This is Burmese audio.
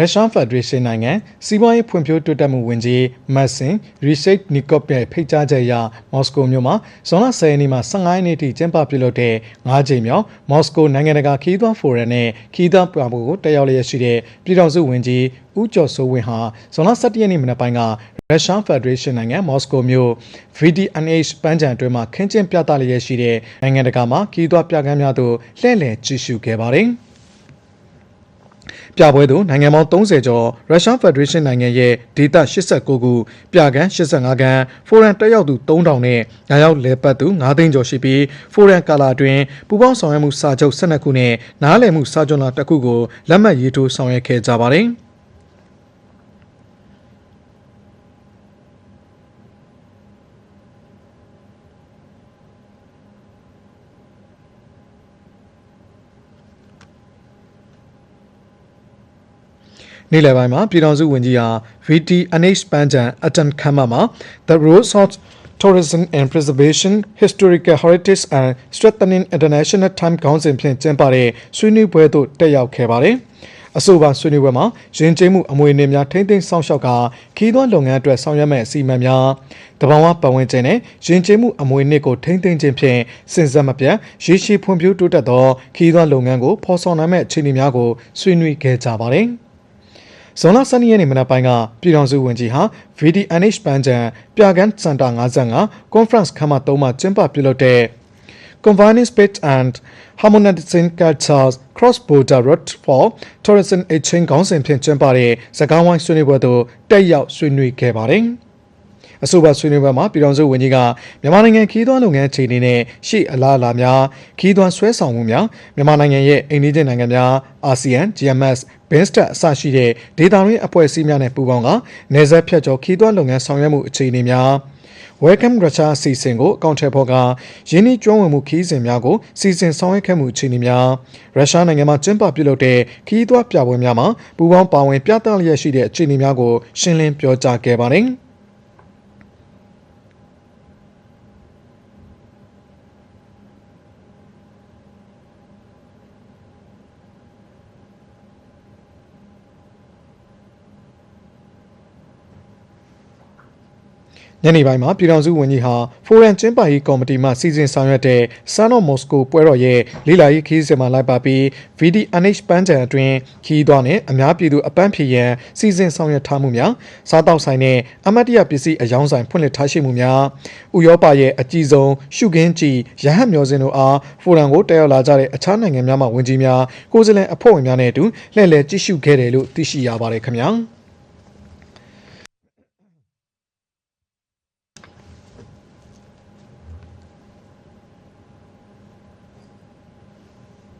ရုရှားဖက်ဒရေးရှင်းနိုင်ငံစီးပွားရေးဖွံ့ဖြိုးတိုးတက်မှုဝန်ကြီးမတ်စင်ရီစိတ်နီကော့ရဲ့ဖိတ်ကြားချက်အရမော်စကိုမြို့မှာဇွန်လ10ရက်နေ့မှ15ရက်နေ့ထိကျင်းပပြုလုပ်တဲ့၅ချိန်မြောက်မော်စကိုနိုင်ငံတကာခီးသွွားဖိုရမ်နဲ့ခီးသွွားပြပွဲကိုတက်ရောက်လျက်ရှိတဲ့ပြည်ထောင်စုဝန်ကြီးဦးကျော်စိုးဝင်းဟာဇွန်လ17ရက်နေ့မနက်ပိုင်းကရုရှားဖက်ဒရေးရှင်းနိုင်ငံမော်စကိုမြို့ VDNH ပန်းချံအတွင်းမှာခင်းကျင်းပြသလျက်ရှိတဲ့နိုင်ငံတကာမှာခီးသွွားပြကမ်းများသို့လှည့်လည်ကြည့်ရှုခဲ့ပါတယ်။ ပြပွဲသို့နိုင်ငံပေါင်း30ကျော်ရုရှားဖက်ဒရေးရှင်းနိုင်ငံရဲ့ဒေသ89ခုပြကန်း85ကန်းဖိုရမ်တက်ရောက်သူ3000နဲ့ညာရောက်လဲပတ်သူ9သိန်းကျော်ရှိပြီးဖိုရမ်ကာလာတွင်ပူးပေါင်းဆောင်ရွက်မှုစာချုပ်12ခုနဲ့နားလည်မှုစာချုပ်လာတစ်ခုကိုလက်မှတ်ရေးထိုးဆောင်ရွက်ခဲ့ကြပါတယ်။ နေ့လယ်ပိုင်းမှာပြည်ထောင်စုဝန်ကြီးဟာ VTNH ပန်းချံအတန်ခမ်းမမှာ The Rose of Tourism and Preservation Historical Heritage and Strengthening International Time ခေါင်းစဉ်ဖြင့်ကျင်းပတဲ့ဆွေးနွေးပွဲသို့တက်ရောက်ခဲ့ပါတယ်။အဆိုပါဆွေးနွေးပွဲမှာယဉ်ကျေးမှုအမွေအနှစ်များထိမ့်သိမ်းဆောင်ရှောက်ကခီးသွွားလုပ်ငန်းအတွက်ဆောင်ရွက်မဲ့အစီအမံများတဘာဝပတ်ဝန်းကျင်နဲ့ယဉ်ကျေးမှုအမွေအနှစ်ကိုထိမ့်သိမ်းခြင်းဖြင့်စဉ်ဆက်မပြတ်ရေရှည်ဖွံ့ဖြိုးတိုးတက်သောခီးသွွားလုပ်ငန်းကိုဖော်ဆောင်နိုင်မဲ့အခြေအနေများကိုဆွေးနွေးခဲ့ကြပါတယ်။ ဇွန်လ12ရက်နေ့မနက်ပိုင်းကပြည်ထောင်စုဝန်ကြီးဟာ VDNH ပန်းချံပြကန်းစင်တာ55 conference ခန်းမ3မှာကျင်းပပြုလုပ်တဲ့ Combining Space and Harmonizing Cultures Cross-Border Route for Tourism Exchange ခေါင်းစဉ်ဖြင့်ကျင်းပတဲ့စကားဝိုင်းဆွေးနွေးပွဲသို့တက်ရောက်ဆွေးနွေးခဲ့ပါတယ်။ အဆိုပါဆွေးနွေးပွဲမှာပြည်ထောင်စုဝန်ကြီးကမြန်မာနိုင်ငံခီးသွွားလုပ်ငန်းအခြေအနေနဲ့ရှေ့အလားအလာများခီးသွွားဆွဲဆောင်မှုများမြန်မာနိုင်ငံရဲ့အိမ်နီးချင်းနိုင်ငံများအာဆီယံ GMS ဘင်းစတက်အစရှိတဲ့ဒေသတွင်းအဖွဲ့အစည်းများနဲ့ပူးပေါင်းကနယ်စပ်ဖြတ်ကျော်ခီးသွွားလုပ်ငန်းဆောင်ရွက်မှုအခြေအနေများ Welcome Russia အစီအစဉ်ကိုအကောင့်ထဲပေါ်ကယင်းနှီးကျွမ်းဝင်မှုခီးစဉ်များကိုစီစဉ်ဆောင်ရွက်ခဲ့မှုအခြေအနေများရုရှားနိုင်ငံမှာကျင်းပပြုလုပ်တဲ့ခီးသွွားပြပွဲများမှာပူးပေါင်းပါဝင်ပြသလျက်ရှိတဲ့အခြေအနေများကိုရှင်းလင်းပြောကြားခဲ့ပါတယ်။ ညနေပိုင်းမှာပြည်ထောင်စုဝန်ကြီးဟာဖိုရမ်ကျင်းပရေးကော်မတီမှစီစဉ်ဆောင်ရွက်တဲ့ Sun of Moscow ပွဲတော်ရဲ့လေ့လာရေးခီးစဉ်မှာလိုက်ပါပြီး VDNH ပန်းချံအတွင်းခီးသွွားနဲ့အများပြည်သူအပန်းဖြေရန်စီစဉ်ဆောင်ရွက်ထားမှုများစားတောက်ဆိုင်နဲ့အမတ်တရပစ္စည်းအယောင်းဆိုင်ဖွင့်လှစ်ထားရှိမှုများဥရောပရဲ့အကြီးဆုံးရှုခင်းကြည်ရဟတ်မျှော်စင်တို့အားဖိုရမ်ကိုတက်ရောက်လာကြတဲ့အခြားနိုင်ငံများမှဝန်ကြီးများကိုယ်စားလှယ်အဖွဲ့ဝင်များနဲ့အတူလှည့်လည်ကြည့်ရှုခဲ့တယ်လို့သိရှိရပါတယ်ခင်ဗျာ။